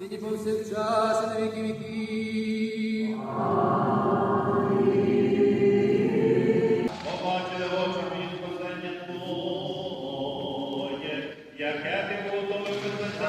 нині повсякчас, і на віки віків. Побачили очі від познання яке ти готовий без лиця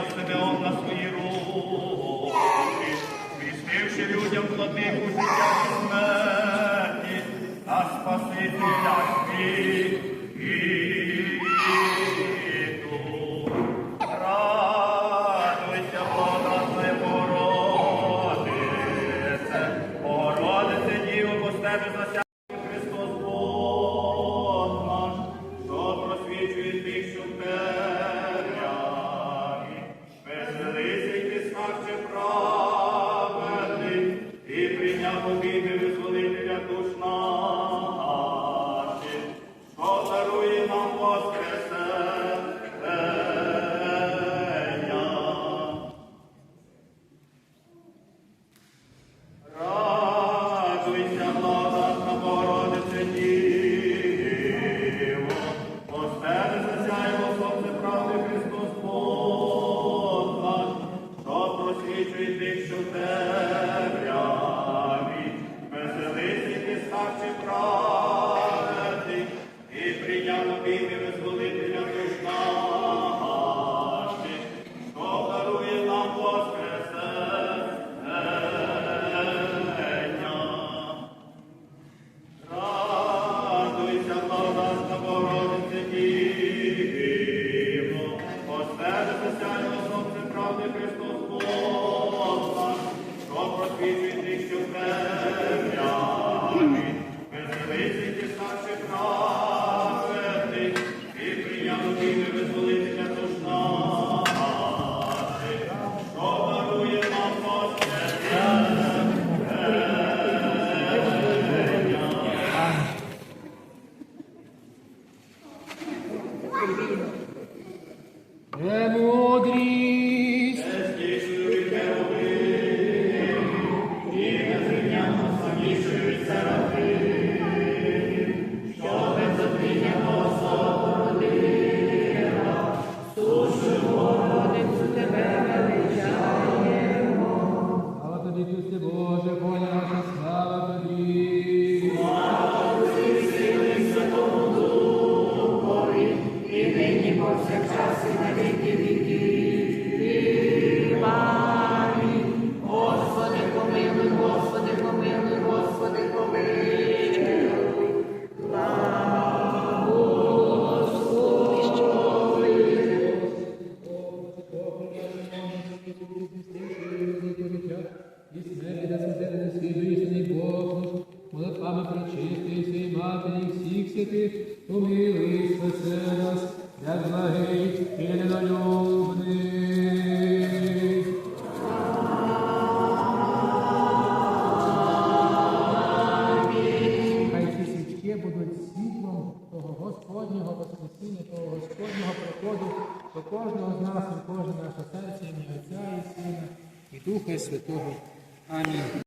його Симеон на свої руки, звістивши людям плодних у життя і смерті, а Спасителя світу. Радуйся, благодатна Богородице, Богородице, Діво, бо з тебе засяг 내 몸. Молитвами причистої свої матері і всіх святих, помилуй, спаси нас, як благий і ненолюбний. Хай ці свічки будуть світлом того Господнього Воскресіння, того Господнього приходу до кожного з нас, і кожне наше серце, ім'я Отця і Сина, і Духа і Святого. Амінь.